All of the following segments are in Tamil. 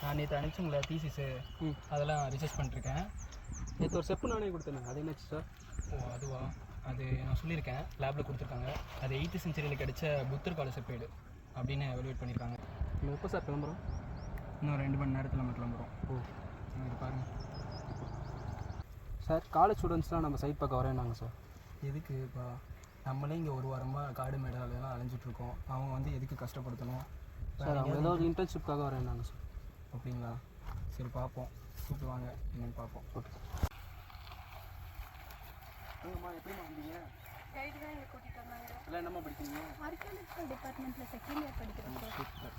நான் நேற்று அனுப்பிச்சுங்களா தீசிஸு ம். அதெல்லாம் ரிசர்ச் பண்ணிருக்கேன் நேற்று ஒரு செப்பு நானே கொடுத்தேன். அது என்னாச்சு சார் ஓ அதுவா? அது நான் சொல்லியிருக்கேன். லேபில் கொடுத்துருக்காங்க. அது எயித்து செஞ்சுரியில் கிடைச்ச புத்தர் கால செப்பேடு அப்படின்னு எவலுவேட் பண்ணியிருக்காங்க. நம்ம எப்போ சார் கிளம்புறோம்? இன்னும் ரெண்டு மணி நேரத்தில் நம்ம கிளம்புறோம். ஓ. இது பாருங்கள் சார் காலேஜ் ஸ்டூடெண்ட்ஸ்லாம் நம்ம சைட் பார்க்க வரேன்னாங்க சார் எதுக்கு இப்போ நம்மளே இங்கே ஒரு வாரமாக காடு மேடாலெல்லாம் அலைஞ்சிட்டு இருக்கோம் அவங்க வந்து எதுக்கு கஷ்டப்படுத்தணும்? சார் அவங்க ஏதாவது இன்டர்ன்ஷிப்காக வரேன்னாங்க சார். அப்படிங்களா? சரி பார்ப்போம். கூப்பிட்டு வாங்க. என்னன்னு பார்ப்போம். ஓகே. எப்படிமா வந்தீங்க? கைடு தான் எங்களை கூட்டிகிட்டு வந்தாங்க. எல்லாம் என்னம்மா படிக்கிறீங்க ஆர்கியாலஜிக்கல் டிபார்ட்மெண்ட்டில் செகண்ட் இயர் படிக்கிறோம் சார்.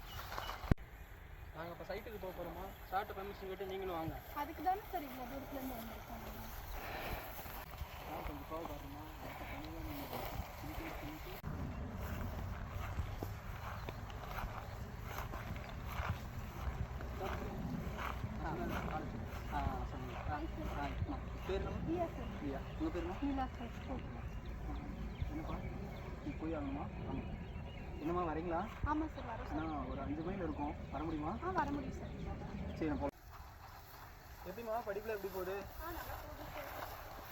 நாங்கள் இப்போ சைட்டுக்கு போக போகிறோமா சார்ட்ட பெர்மிஷன் கேட்டு நீங்களும் வாங்க. அதுக்கு தானே சார் இவ்வளோ தூரத்துலேருந்து வந்திருக்கோம் நாங்க. நான் கொஞ்சம் கோவம் பாருமா பேர் என்ன சார் பிரியா உங்கள் பேர் என்ன என்னப்பா நீ போய் ஆகணுமா ஆமாம் என்னம்மா வரீங்களா ஆமாம் சார் அண்ணா ஒரு அஞ்சு மைல் இருக்கும் வர முடியுமா ஆ வர முடியும் சார் சரி நான் போகலாம் எப்படிம்மா படிப்பில் எப்படி போகுது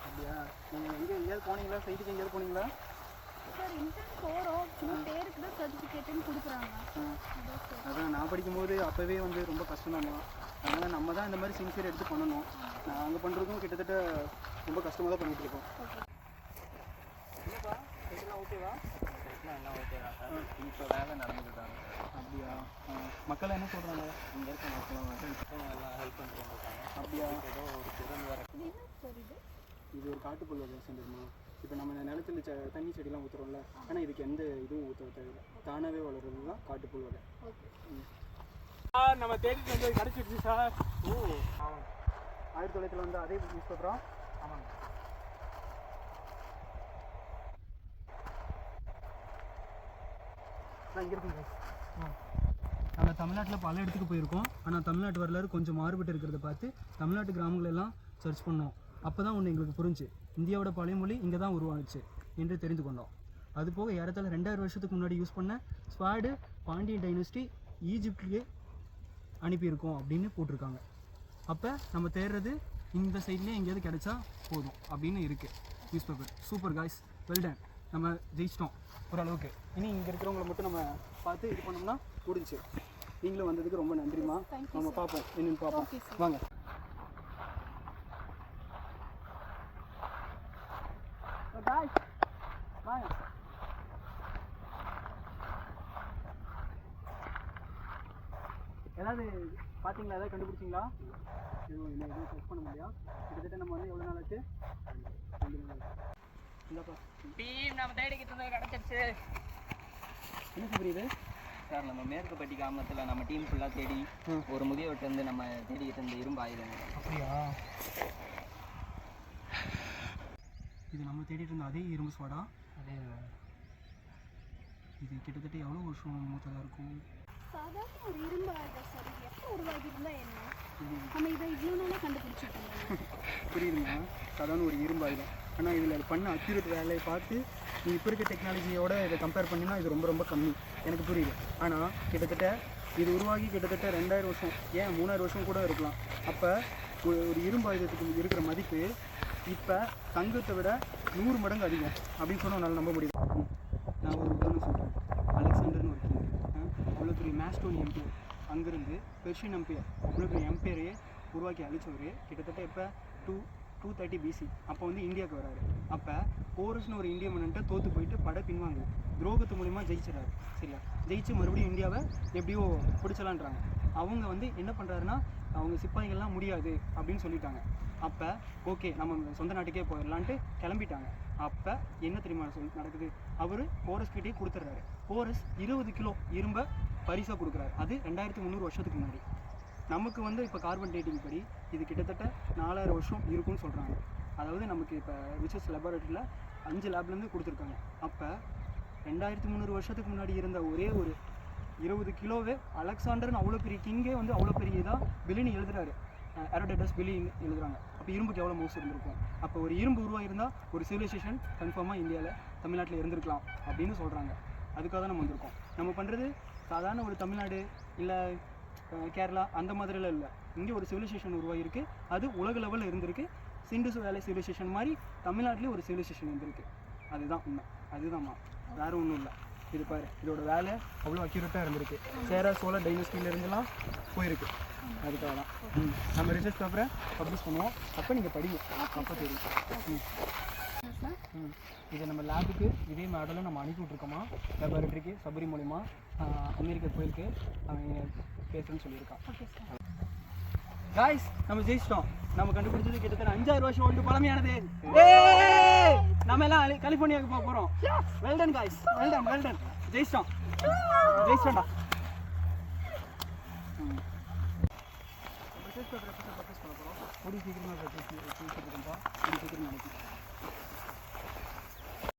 அப்படியா நீங்கள் எங்கே எங்கேயாவது போனீங்களா சைட்டுக்கு எங்கேயாவது போனீங்களா சார் இன்டர்ன் போகிறோம் சும்மா பேருக்கு தான் சர்டிஃபிகேட்டுன்னு கொடுக்குறாங்க அதான் நான் படிக்கும்போது அப்போவே வந்து ரொம்ப கஷ்டம் அதனால் நம்ம தான் இந்த மாதிரி சின்சியர் எடுத்து பண்ணணும். நான் அங்கே பண்ணுறதும் கிட்டத்தட்ட ரொம்ப கஷ்டமாக தான் பண்ணிட்டு இருக்கோம். ஓகேவா எல்லாம் ஓகே தான் இப்போ வேலை நடந்துக்கிட்டாங்க அப்படியா. மக்கள் என்ன சொல்கிறாங்க இங்கே இருக்க மக்களும் வந்து எல்லாம் ஹெல்ப் பண்ணிட்டு இருக்காங்க அப்படியா? ஏதோ ஒரு திறன் வேறு இது ஒரு காட்டுப்புல் சென்டர்மா இப்போ நம்ம இந்த நிலத்துல செ தண்ணி செடிலாம் ஊற்றுறோம்ல ஆனால் இதுக்கு எந்த இதுவும் ஊற்ற தேவையில்லை. தானாகவே வளர்றது தான் காட்டுப்புல் வகை ஓகே சார் நம்ம தேடிட்டு வந்து கிடச்சிடுச்சு சார். ஓ ஆயிரத்தி தொள்ளாயிரத்தில் வந்து அதே நியூஸ் பேப்பரா? ஆமாங்க. நான் இங்கே இருக்கேன் நம்ம தமிழ்நாட்டில் பல இடத்துக்கு போயிருக்கோம். ஆனால் தமிழ்நாட்டு வரலாறு கொஞ்சம் மாறுபட்டு இருக்கிறத பார்த்து தமிழ்நாட்டு கிராமங்கள் எல்லாம் சர்ச் பண்ணோம். அப்போ தான் ஒன்று எங்களுக்கு புரிஞ்சு. இந்தியாவோட பழையமொழி இங்கே தான் உருவானுச்சு என்று தெரிந்து கொண்டோம். அது போக ஏறத்தாழ ரெண்டாயிரம் வருஷத்துக்கு முன்னாடி யூஸ் பண்ண ஸ்வாடு பாண்டியன் டைனஸ்டி ஈஜிப்ட்லேயே அனுப்பியிருக்கோம் அப்படின்னு போட்டிருக்காங்க. அப்போ நம்ம தேடுறது இந்த சைட்லேயே எங்கேயாவது கிடைச்சா போதும் அப்படின்னு இருக்குது news paper super guys well done நம்ம ஜெயிச்சிட்டோம் ஓரளவுக்கு. இனி இங்கே இருக்கிறவங்கள மட்டும் நம்ம பார்த்து இது பண்ணோம்னா முடிஞ்சு நீங்களும் வந்ததுக்கு ரொம்ப you, நம்ம. பார்ப்போம். என்னன்னு பார்ப்போம். வாங்க காய்ஸ் வாங்க ஏதாவது பார்த்தீங்களா ஏதாவது கண்டுபிடிச்சிங்களா? எதுவும் இல்லை எதுவும் செக் பண்ண முடியா கிட்டத்தட்ட நம்ம வந்து எவ்வளோ நாள் ஆச்சு? ரெண்டு நாள். இந்தாப்பா டீம் நம்ம தேடிக்கிட்டு இருந்தது கிடச்சிருச்சு. என்ன புரியுது சார் நம்ம மேற்குப்பட்டி கிராமத்தில் நம்ம டீம் ஃபுல்லாக தேடி ஒரு முதியவர்கிட்ட நம்ம தேடிக்கிட்டு இருந்த இரும்பு ஆயுதங்கள். அப்படியா? இது நம்ம தேடிட்டு இருந்த அதே இரும்பு சோடா அதே இது கிட்டத்தட்ட எவ்வளோ வருஷம் மூத்ததாக இருக்கும்? சாதாரண ஒரு இரும்பு ஆயுதம் சார் இது எப்போ உருவாகியிருந்தா என்ன? நம்ம இதை இவ்வளோ நாளே கண்டுபிடிச்சிருக்கோம் புரியுதுங்களா புரியுதுங்க சாதாரண ஒரு இரும்பு ஆயுதம். ஆனால் இதில் அது பண்ண அக்யூரேட் வேலையை பார்த்து நீ இப்போ இருக்க டெக்னாலஜியோட இதை கம்பேர் பண்ணினா இது ரொம்ப ரொம்ப கம்மி. எனக்கு புரியுது. ஆனால் கிட்டத்தட்ட இது உருவாகி கிட்டத்தட்ட ரெண்டாயிரம் வருஷம் ஏன் மூணாயிரம் வருஷம் கூட இருக்கலாம். அப்போ ஒரு இரும்பாயுதத்துக்கு இரும்பு ஆயுதத்துக்கு இருக்கிற மதிப்பு இப்போ தங்கத்தை விட நூறு மடங்கு அதிகம் அப்படின்னு சொன்னால் உன்னால் நம்ப முடியும் ம். நான் ஒரு உதாரணம் சொல்கிறேன் அலெக்சாண்டர்னு ஒரு king. ஆ அவ்வளோ எம்பியர் மேஸ்டோனி அங்கேருந்து பெர்ஷியன் எம்பியர் அவ்வளோ பெரிய உருவாக்கி அழிச்சவர் கிட்டத்தட்ட இப்போ டூ டூ தேர்ட்டி பிசி அப்போ வந்து இந்தியாவுக்கு வராரு. அப்போ போரஸ்னு ஒரு இந்திய மன்னன்ட்ட தோற்று போயிட்டு படை பின்வாங்க துரோகத்து மூலிமா ஜெயிச்சிடறாரு. சரியா? ஜெயிச்சு மறுபடியும் இந்தியாவை எப்படியோ பிடிச்சலான்றாங்க. அவங்க வந்து என்ன பண்ணுறாருன்னா அவங்க சிப்பாய்கள்லாம் முடியாது அப்படின்னு சொல்லிட்டாங்க. அப்போ ஓகே நம்ம சொந்த நாட்டுக்கே போயிடலான்ட்டு கிளம்பிட்டாங்க. அப்போ என்ன தெரியுமா சொல் நடக்குது? அவர் போரஸ் கிட்டே கொடுத்துட்றாரு போரஸ் இருபது கிலோ இரும்பை பரிசாக கொடுக்குறாரு. அது ரெண்டாயிரத்தி முந்நூறு வருஷத்துக்கு முன்னாடி. நமக்கு வந்து இப்போ கார்பன் டேட்டிங் படி இது கிட்டத்தட்ட நாலாயிரம் வருஷம் இருக்கும்னு சொல்கிறாங்க அதாவது நமக்கு இப்போ ரிசர்ச் லெபார்ட்டரியில் அஞ்சு லேப்லேருந்து கொடுத்துருக்காங்க. அப்போ ரெண்டாயிரத்தி முந்நூறு வருஷத்துக்கு முன்னாடி இருந்த ஒரே ஒரு இருபது கிலோவே அலெக்சாண்டர்னு அவ்வளோ பெரிய கிங்கே வந்து அவ்வளோ பெரிய இதாக பிலின்னு எழுதுறாரு. அரோடேட்டஸ் பிலின்னு எழுதுறாங்க. அப்போ இரும்புக்கு எவ்வளோ மோசம் இருந்திருக்கும்? அப்போ ஒரு இரும்பு உருவாகிருந்தால் ஒரு சிவிலைசேஷன் கன்ஃபார்மாக இந்தியாவில் தமிழ்நாட்டில் இருந்திருக்கலாம் அப்படின்னு சொல்கிறாங்க அதுக்காக தான் நம்ம வந்திருக்கோம். நம்ம பண்ணுறது சாதாரண ஒரு தமிழ்நாடு இல்லை கேரளா அந்த மாதிரிலாம் இல்லை. இங்கே ஒரு சிவிலைசேஷன் உருவாகிருக்கு அது உலக லெவலில் இருந்திருக்கு. சிண்டுசு வேலை சிவிலைசேஷன் மாதிரி தமிழ்நாட்டிலேயும் ஒரு சிவிலைசேஷன் இருந்திருக்கு அதுதான் உண்மை. அதுதான்மா. வேறு ஒன்றும் இல்லை. இது பாரு இதோட வேலை அவ்வளோ அக்யூரேட்டாக இருந்திருக்கு. சேரா சோழ டைனஸ்டியில இருந்தெல்லாம் போயிருக்கு. அதுக்காக தான். ம். நம்ம ரிசர்ச் பேப்பரை பப்ளிஷ் பண்ணுவோம். அப்போ நீங்கள் படிங்க. அப்போ தெரியும். ம். ம். இதை நம்ம லேபுக்கு இதே மாடலில் நம்ம அனுப்பி விட்ருக்கோமா லெபார்டரிக்கு சபரி மூலிமா அமெரிக்கா கோயிலுக்கு அவன் பேசுறேன்னு சொல்லியிருக்கான் காய்ஸ் நம்ம ஜெயிச்சிட்டோம் நம்ம கண்டுபிடிச்சது கிட்டத்தட்ட அஞ்சாயிரம் வருஷம் ஒன்று பழமையானது! நம்ம எல்லாம் அலி- கலிஃபோர்னியாவுக்கு போக போகிறோம் well done guys well done well done ஜெயிச்சிட்டோம் ஜெயிச்சிட்டோம்டா ரிசர்ச் பேப்பர் எப்போ பர்ச்சேஸ் பண்ண போகிறோம் கூடி சீக்கிரமாக சீக்கிரம்